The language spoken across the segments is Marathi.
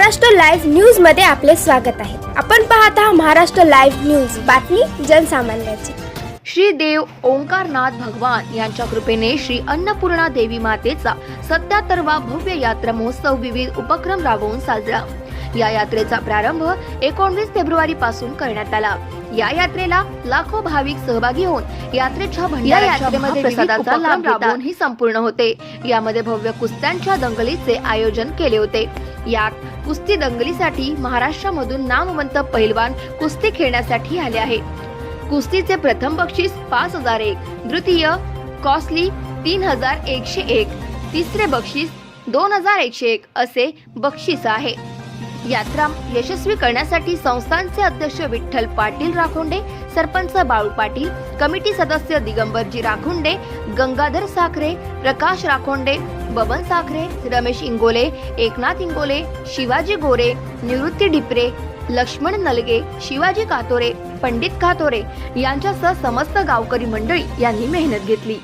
महाराष्ट्र लाईव्ह न्यूजमध्ये आपले स्वागत आहे. आपण पाहत आहात महाराष्ट्र लाईव्ह न्यूज. बातमी जनसामान्याची. श्री देव ओंकारनाथ भगवान यांच्या कृपेने श्री अन्नपूर्णा देवी मातेचा सत्याहत्तरवा भव्य यात्रा महोत्सव विविध उपक्रम राबवून साजरा. या यात्रेचा प्रारंभ एकोणवीस फेब्रुवारी पासून करण्यात आला. या यात्रेला लाखो भाविक सहभागी होऊन यात्रेच्या भंडाऱ्याच्या यात्रेमध्ये प्रसादाचा लाभ उपक्रम राबवून ही संपूर्ण होते. यामध्ये भव्य कुस्त्यांच्या दंगलीचे आयोजन केले होते. यात कुस्ती दंगलीसाठी महाराष्ट्रामधून नामवंत पहिलवान कुस्ती खेळण्यासाठी आले आहे. कुस्तीचे प्रथम बक्षीस पाच हजार एक द्वितीय कॉस्टली तीन हजार एकशे एक तिसरे बक्षीस दोन हजार एकशे एक असे बक्षीस आहे. यात्रा यशस्वी करण्यासाठी संस्थांचे अध्यक्ष विठ्ठल पाटील राखोंडे सरपंच बाळू पाटील कमिटी सदस्य दिगंबरजी राखोंडे गंगाधर साखरे प्रकाश राखोंडे बबन साखरे रमेश इंगोले एकनाथ इंगोले शिवाजी गोरे निवृत्ती डिपरे लक्ष्मण नलगे शिवाजी कातोरे पंडित कातोरे यांच्यासह समस्त गावकरी मंडळी यांनी मेहनत घेतली.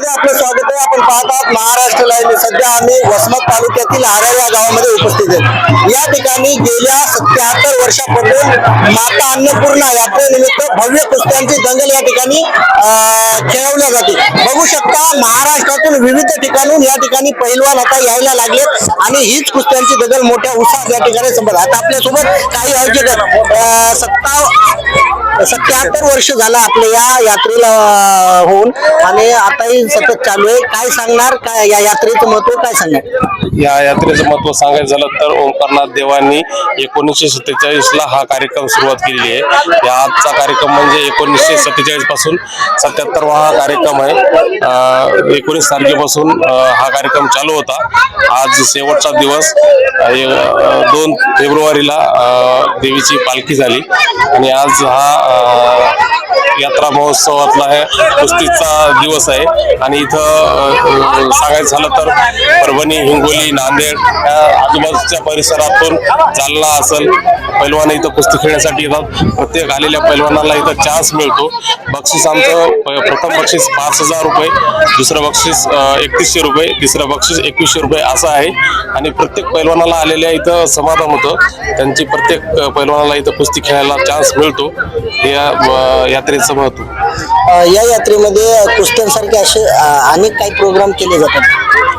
आपलं स्वागत आहे. आपण पाहत आहात महाराष्ट्र लाईव्ह. सध्या आम्ही वसमत तालुक्यातील आरा या गावामध्ये उपस्थित आहेत या ठिकाणी गेल्या सत्याहत्तर वर्षापासून माता अन्नपूर्णा यात्रेनिमित्त भव्य कुस्त्यांची दंगल या ठिकाणी अं, खेळवल्या जाते. बघू शकता महाराष्ट्रातून विविध ठिकाणून या ठिकाणी पहिलवान आता यायला लागलेत आणि हीच कुस्त्यांची दंगल मोठ्या उत्साहात या ठिकाणी संपत. आता आपल्यासोबत काही आयोजक सत्ता सत्याहत्तर वर्ष झालं आपल्या या यात्रेला होऊन आणि आताही सतत चालू आहे. काय सांगणार? काय या यात्रेचं महत्त्व काय सांगणार? या यात्रेचं महत्त्व सांगायचं झालं तर ओंकारनाथ देवांनी एकोणीसशे सत्तेचाळीसला हा कार्यक्रम सुरुवात केलेली आहे. या आजचा कार्यक्रम म्हणजे एकोणीसशे सत्तेचाळीसपासून सत्याहत्तरवा हा कार्यक्रम आहे. एकोणीस तारखेपासून हा कार्यक्रम चालू होता. आज शेवटचा दिवस. दोन फेब्रुवारीला देवीची पालखी झाली. आणि आज हा यात्रा महोत्सवातला आहे कुस्तीचा दिवस आहे. आणि इथं सांगायचं झालं तर परभणी हिंगोली नांदेड या आजूबाजूच्या परिसरातून जालना असेल. पैलवान इथं कुस्ती खेळण्यासाठी येतात. प्रत्येक आलेल्या पैलवानाला इथं चान्स मिळतो. बक्षीस आमचं प- प्रथम बक्षीस पाच हजार रुपये दुसरं बक्षीस एकतीसशे रुपये तिसरं बक्षीस एकवीसशे रुपये असं आहे. आणि प्रत्येक पैलवानाला आलेल्या इथं समाधान होतं. त्यांची प्रत्येक पैलवानाला इथं कुस्ती खेळायला चान्स मिळतो. हे या यात्रेचं महत्त्व या यात्रेमध्ये कुस्त्यांसारखे असे अनेक काही प्रोग्राम केले जातात.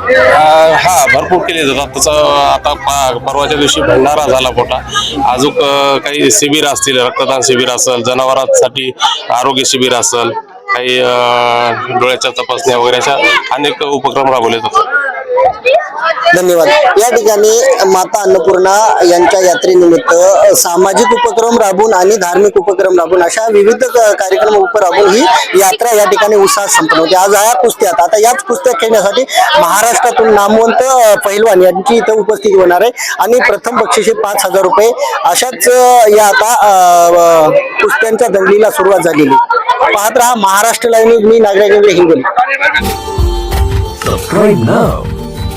अं, हा भरपूर केले जातात. तसं आता पा- परवाच्या दिवशी भंडारा झाला मोठा. अजून अं, काही शिबिर असतील रक्तदान शिबिर असेल जनावरांसाठी आरोग्य शिबिर असेल काही अं, डोळ्याच्या तपासण्या वगैरे अशा अनेक उपक्रम राबवले जातात. धन्यवाद. या ठिकाणी माता अन्नपूर्णा यांच्या यात्रेनिमित्त सामाजिक उपक्रम राबून आणि धार्मिक उपक्रम राबून अशा विविध कार्यक्रम उप राबून ही यात्रा या ठिकाणी उत्साहात संपन्न होते. आज या कुस्त्यात आता याच कुस्त्या खेळण्यासाठी महाराष्ट्रातून नामवंत पहिलवान यांची इथं उपस्थिती होणार आहे. आणि प्रथम बक्षिसे पाच हजार रुपये. अशाच या आता कुस्त्यांच्या दंगलीला सुरुवात झालेली. पाहत राहा महाराष्ट्र लाईव्ह मी नागरिक हिंगोली. Subscribe now.